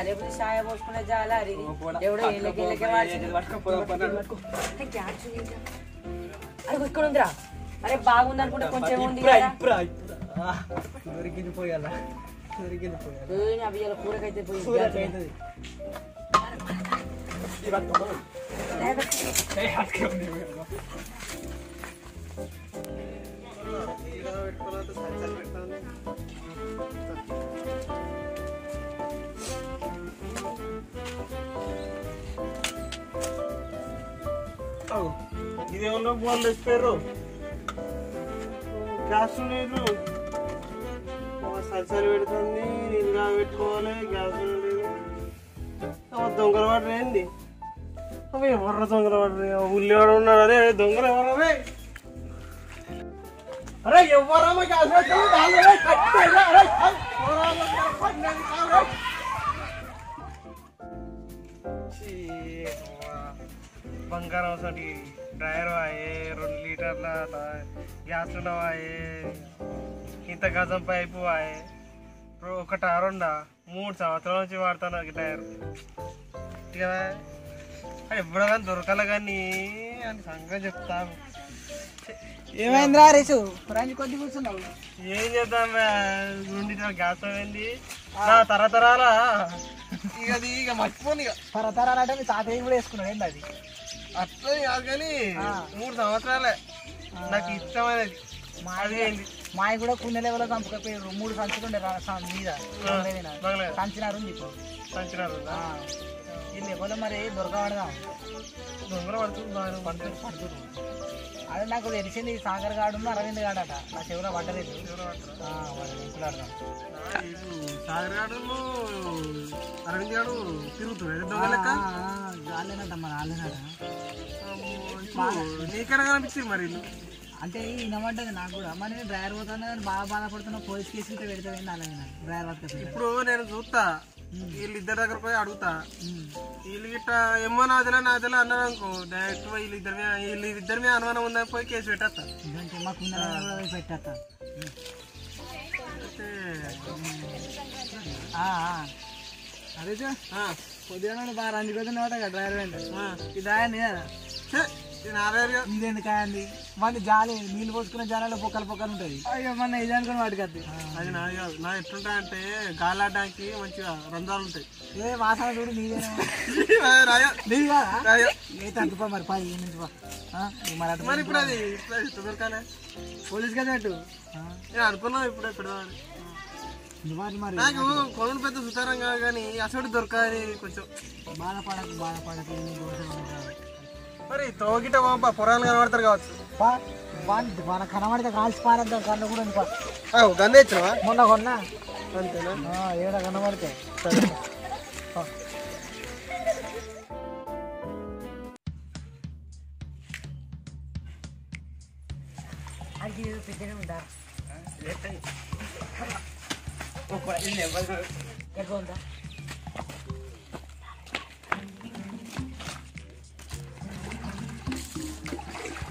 లేకపోతే సాయ పోసుకునే చాలా అది ఎవడో అరే ఇక్కడ ఉందిరా అరే బాగుంది అనుకుంటే కొంచెం ఉంది కదా దొరికింది పోయాలా దొరికింది పోయాలి ఏయ్, అవి ఇలా కూరకైతే ఇదేమన్నా బాల్ చెప్పారు గ్యాస్ లేదు సరిసరి పెడుతుంది నీళ్ళు పెట్టుకోవాలి గ్యాస్ లేదు దొంగల దొంగలు ఏంది? అవి ఎవర్ర దొంగల వాటర్ ఉల్లివాడు ఉన్నాడు? అరే దొంగలు ఎవరు అరే అరే ఎవరమ్మా గ్యాస్ పెట్టుకుంది? బంగారం అసలు డ్రైవర్ వాయే రెండు లీటర్ల గ్యాస్ వాయే ఇంత గజం పైపు వాయే ఒకట రెండా మూడు సంవత్సరాల నుంచి వాడుతాను ఈ టైర్. ఇక ఎప్పుడు కానీ దొరకాల కానీ అని సంగతి చెప్తాను. ఏమైందిరా రేసు? రంజి కొద్ది కూర్చున్నావు ఏం చేద్దాం రెండు గ్యాస్ అయింది తరతరాల. ఇక అది ఇక మర్చిపోను ఇక. తరతరాలంటే మీ తాతయ్య కూడా వేసుకున్నాడు ఏంటి అది? అట్లా కాదు కానీ మూడు సంవత్సరాలే. నాకు ఇష్టమైనది ఏంది? మాయ కూడా కొన్ని లెవెల్ చంపకపోయారు మూడు సంచులు ఉండే మీద. సంచినారు ఇప్పుడు. సంచినారు. ఈ లెవెల్ మరి దొరకబడదాం? దొంగలు పడుతుంది పడుతుంది పడుతుంది అదే నాకు తెలిసింది సాగర్ గాడు అరవింద్ గాడట నా చెవిలో పడ్డలేదు. సాగర్ గాడు అరవింద్ గాడు లెక్క? వాళ్ళేనట మరి వాళ్ళేనట. నీకెక్కడ కనిపించింది మరి అంటే వినమంటది నాకు కూడా. మరి నేను డ్రైవర్ పోతాను కానీ బాగా బాధపడుతున్నా పోలీస్ కేసు ఉంటే పెడితే అలాగే డ్రైవర్ పట్టుకొచ్చి ఇప్పుడు నేను చూస్తా. వీళ్ళు ఇద్దరి దగ్గర పోయి అడుగుతా. వీళ్ళు గిట్ట ఏమో నాదిలా నాదిలా అన్నారు అనుకో. డైరెక్ట్ వీళ్ళు ఇద్దరి మీద అనుమానం ఉందని పోయి కేసు పెట్టేస్తా. మాకు పెట్టేస్తా. అదే. పొద్దున బాగా రంజు కొద్దిన డ్రైవర్ అంటే. ఇది ఆయన నా ఎందుకు అయింది మన జాలి నీళ్ళు పోసుకున్న జాలలో పొక్కలు పొక్కలు ఉంటుంది అయ్యో మన ఇది అనుకుని వాటికి అది అది నాది కాదు. నా ఎట్లుంటా అంటే గాలాడడానికి మంచిగా రంధ్రాలు ఉంటాయి. ఏ వాసన చూడు నీదేనా? తగ్గిపో మరి పై నుంచి మరి ఇప్పుడు అది ఇప్పుడు అది ఎట్లా దొరకాలి. పోలీస్ కదా అటు? ఆ, నేను అనుకున్నా ఇప్పుడు మరి. నాకు కొనుగోలు పెద్ద సుతారం కాదు కానీ అసలు దొరకాలి కొంచెం. బాధపడకు బాధపడకు నీ. మరి తోగిట పంప పొరాలు కనబడతారు కావచ్చు. మన కనబడితే కాల్చి పారేద్దాం కన్ను కూడా ఇంకా. గందే ఇచ్చినవా? మొన్న కొన్నా. అంతేనా? ఏడ కనబడితే. అది పెద్దనే ఉందా ఉందా?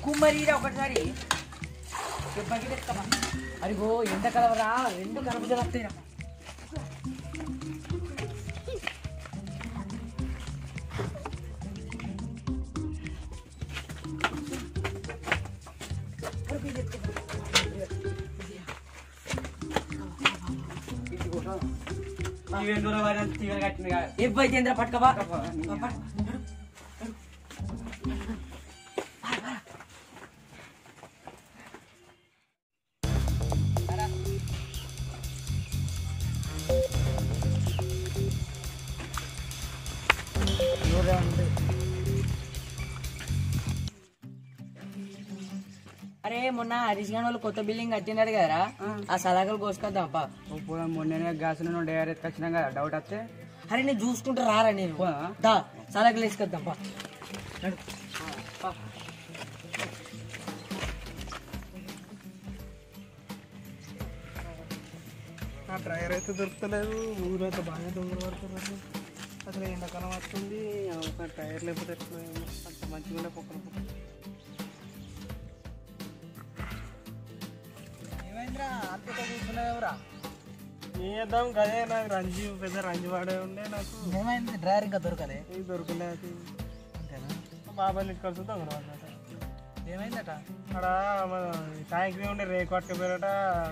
కుమ్మరీరా ఒకటిసారి దెబ్బకి తెక్కమా అరిగో ఎండ కలవరా రెండు కలపజలు వస్తాయిరా ఇవ్వైతేంద్ర పట్టుకబా నూరే అరే మొన్న హరీష్ గాన్ వాళ్ళు కొత్త బిల్డింగ్ కట్టినారు కదరా. ఆ. సలాగలు కోసుకొద్దాం మొన్న గ్యాస్ నుండి ఎత్తుకొచ్చినాం కదా డౌట్ వస్తే? అరే నేను చూసుకుంటూ రారా నేను. దా సలాగలు వేసుకొద్దాం పా. ఆ డ్రైవర్ అయితే దొరుకుతలేదు ఊరైతే బాగా దొంగలు పడుతున్నారు. అసలు ఎండాకాలం వస్తుంది ఒక టైర్ లేకపోతే. అంత మంచిగా ఉండే పొక్కలు పొక్కలు ఏమైందిరా అంతతో కూర్చున్నావురా ఏం చేద్దాం కదే నాకు రంజు పెద్ద రంజు వాడే ఉండే నాకు. ఏమైంది? డ్రైవర్ ఇంకా దొరకలే. ఏం దొరకలేదు అంతేనా? మా బాబాయ్ ఇంటికి కలిసి దొంగలు అన్నమాట ఏమైందట? అక్కడ మన ట్యాంక్ ఉండే రేకు పట్టుకపోయారట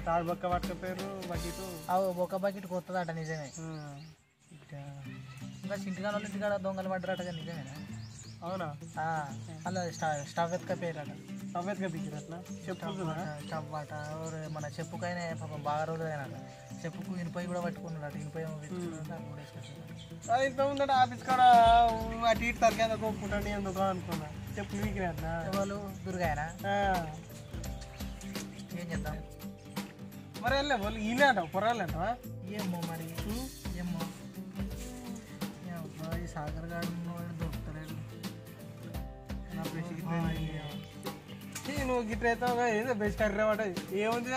తాడు బక్క పట్టుకపోయారు బకెట్. అవు ఒక బకెట్ కొత్తదట నిజమే. ఇంకా ఇంటికాడ వాళ్ళ ఇంటికాడ దొంగలు పడ్డరట నిజమేనా? అవునా? అలా స్టవ్ స్టవ్ ఎత్తుకపోయారట తవ్వెత్తుగా దిగిరట్లా చెప్పు అట ఎవరు మన చెప్పుకైనా పాపం బాగా రోజులు అయినాక చెప్పుకు ఇనుపై కూడా పట్టుకున్నాడు ఇనుపై ఏమో పెట్టుకున్నాడు దాన్ని కూడా వేసుకొచ్చాడు. ఇంత ముందట ఆఫీస్ కాడ అటు ఇటు తరగేందుకు కొనుక్కుంటాను ఎందుకు అనుకున్నా. చెప్పు అట్లా. ఎవరు? దుర్గాయనా? ఏం చేద్దాం? మరి వెళ్ళే వాళ్ళు ఈయన అంటావు పొరాలంటావా ఏమో మరి. ఏమో. సాగర్ గారు ఉన్నవాడు దొరుకుతలేడు. నా ప్లేస్కి నువ్వు గిట్ట అవుతావు ఏదో బెస్ట్ కర్రీ అన్నమాట ఏముంది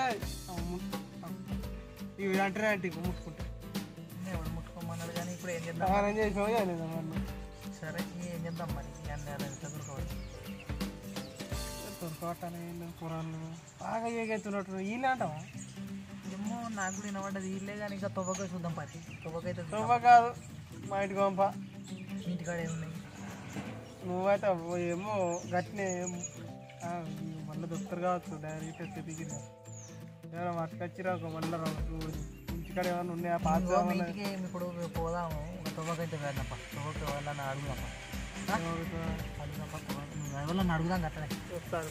ఇవి అంటే అంటే ముట్టుకుంటా. ఎవడు ముట్టుకోమన్నాడు కానీ ఇప్పుడు ఏం చేద్దాం? చేసినావు చేయలేదా మరి? సరే ఏం చేద్దాం మరి? అన్నీ దొరకవచ్చు. తొరపాటాలు పొరాలు బాగా ఏగెత్తున్నట్టు వీళ్ళు అంటావా? ఏమో నాకు కూడా వినబడ్డది. ఇల్లే కానీ ఇంకా తొవ్వకాయ చూద్దాం పట్టి తొవ్వకైతే. తొవ్వ కాదు మా ఇంటికి పంప ఇంటికాడ ఏమున్నాయి? నువ్వైతే ఏమో గట్టినే మళ్ళీ దొరుకుతారు కావచ్చు డైరెక్ట్ వచ్చి దిగిన ఎవరో పట్టుకొచ్చిరా ఒక మళ్ళీ రెండు ఇంటికాడ ఏమైనా ఉన్నాయా పాత ఇప్పుడు పోదాము ఒక తొవ్వకైతే వెళ్ళాప తొవ్వక వెళ్ళని అడుగుదాం అడుగుదాం అడుగుదాం అట్లనే వస్తారు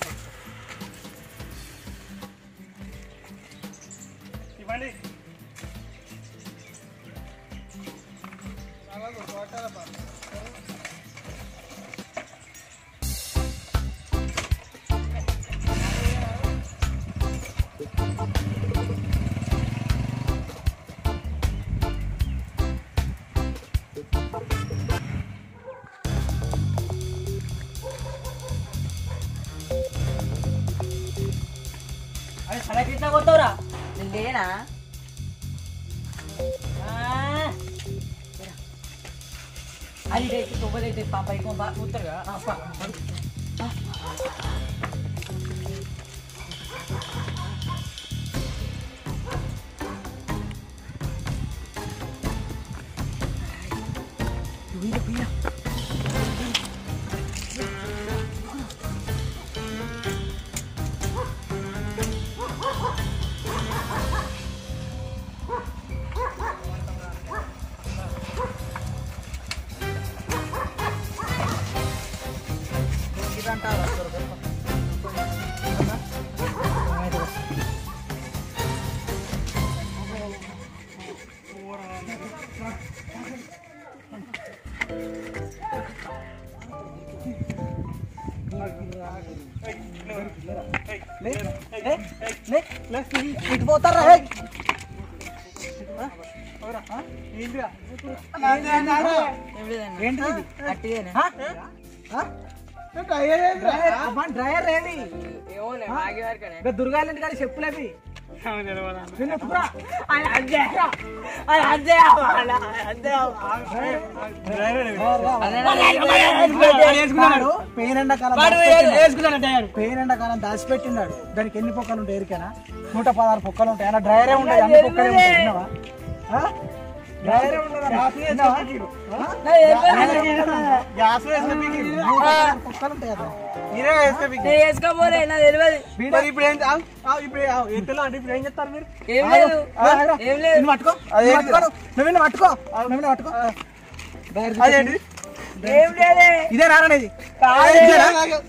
ఇవ్వండి. అరే సలకి ఇట్లా కొడతావురా నేను లేనా ఆ. అది రేపు తొవ్వదైతే పాప ఇకో బా ఉత్తరు కదా ఆ, పా, పడు. ఆ. వీడు, ఇటు పోతారా? డ్రైయర్ ఏది దుర్గాలంటి కానీ చెప్పులేవి అవును పెయిన్ ఎండాకాలం దాచిపెట్టినాడు దానికి ఎన్ని పొక్కలు ఉంటాయి ఎరికేనా? నూట పదహారు పొక్కలు ఉంటాయి. అన్న డ్రైవరే ఉంటాయి అన్ని పొక్కలే ఉంటాయి ఉంటాయి వేసుకోపోలే నాకు తెలియదు ఇప్పుడు ఏం ఇప్పుడు అంటే ఇప్పుడు ఏం చెప్తారు మీరు లేదు లేదు పట్టుకో నువ్వు. పట్టుకో నువ్వు పట్టుకో అదేంటి ఇదే.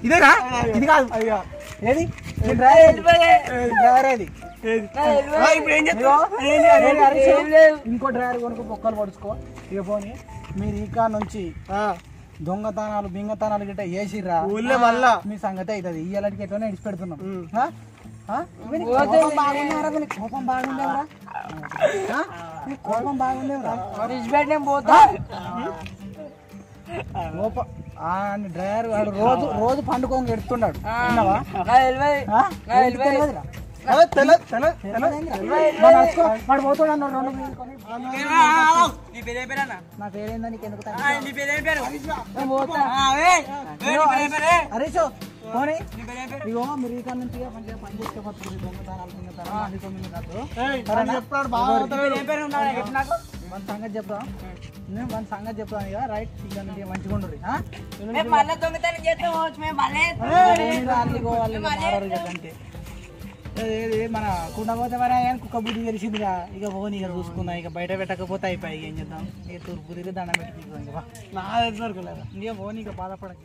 ఇదేరా? ఇది కాదు అయ్యా ఏది డ్రైవర్ ఇప్పుడు ఏం ఇంకో డ్రైవర్ కొనుక్కో పొక్కలు పడుచుకో. ఇక పోనీ మీరు ఇంకా నుంచి దొంగతనాలు బింగతనాలు గిట్ట వేసిర్రా ఊళ్ళో మళ్ళా. మీ సంగతి అవుతుంది ఇయ్యాలకి ఎట్లనే ఇడిచి పెడుతున్నాం. కోపం బాగుండేవరా కోపం బాగుండేవరా? కోపం పోతా. డ్రైవర్ వాడు రోజు రోజు పండుకోంగా ఎడుతున్నాడు. నీ పేరేందా నీకు ఎందుకు నీ పేరు ఏం పేరు నేను పోతా హరీష్ పోనీ ఇగో మీరు ఈ కాడ నుంచి మంచిగా పని చేసుకోవచ్చు దొంగతనాలు దొంగతనాలు అన్ని తొమ్మిది కాదు సరేనా? చెప్తాడు బాగా మన సంగతి చెప్తాం నేను మన సంగతి చెప్తాను ఇక రైట్ ఇక నుంచి మంచిగా మళ్ళీ దొంగతనం చేస్తాం మన కుండ పోతే మరి ఆయన కుక్క బుద్ధి తెలిసిందిగా ఇక పోనీ ఇక చూసుకుందాం ఇక బయట పెట్టకపోతే అయిపోయి ఏం చేద్దాం? ఇక తూర్పు తిరిగి దండం పెట్టి ఇక నా దగ్గర లేదు ఇక పోనీ ఇక బాధపడక.